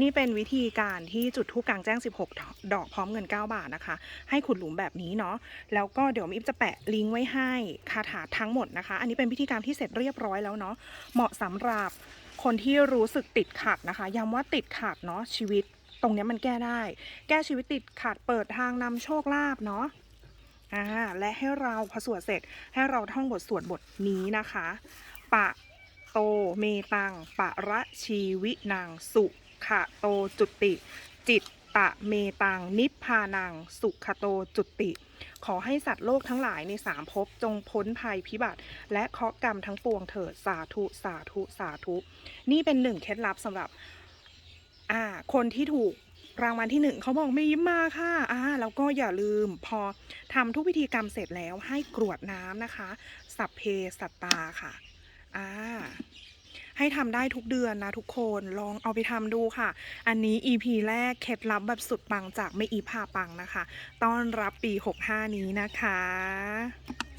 นี่เป็นวิธีการที่จุดทูปกลางแจ้ง 16 ดอกพร้อมเงิน 9 บาทนะคะ ให้ขุดหลุมแบบนี้เนาะแล้วก็เดี๋ยวมิฟจะแปะลิงก์ไว้ให้คาถาทั้งหมดนะคะ อันนี้เป็นพิธีกรรมที่เสร็จเรียบร้อยแล้วเนาะเหมาะสำหรับคนที่รู้สึกติดขัดนะคะย้ำว่าติดขัดเนาะชีวิตตรงนี้มันแก้ได้ แก้ชีวิตติดขัดเปิดทางนำโชคลาภเนาะและให้เราพอสวดเสร็จให้เราท่องบทสวดบทนี้นะคะ ปะ โตเมตังปะระชีวินังสุขะโตจุติ จิตตะเมตังนิพพานังสุขโตจุติ ขอให้สัตว์โลกทั้งหลายในสามภพจงพ้นภัยพิบัติ และเคราะห์กรรมทั้งปวงเถิดสาธุสาธุสาธุ นี่เป็นหนึ่งเคล็ดลับสำหรับอ่าคนที่ถูกรางวัลที่หนึ่งเขาบอกไม่ยิ้มมาค่ะอ่าแล้วก็อย่าลืมพอทำทุกพิธีกรรมเสร็จแล้วให้กรวดน้ำนะคะ สัพเพสัตตาค่ะ ให้ทำได้ทุกเดือนนะทุกคนลองเอาไปทำดูค่ะ อันนี้ EP แรกเคล็ดลับแบบสุดปังจากไม่อีพาปังนะคะ ต้อนรับปี 65 นี้นะคะ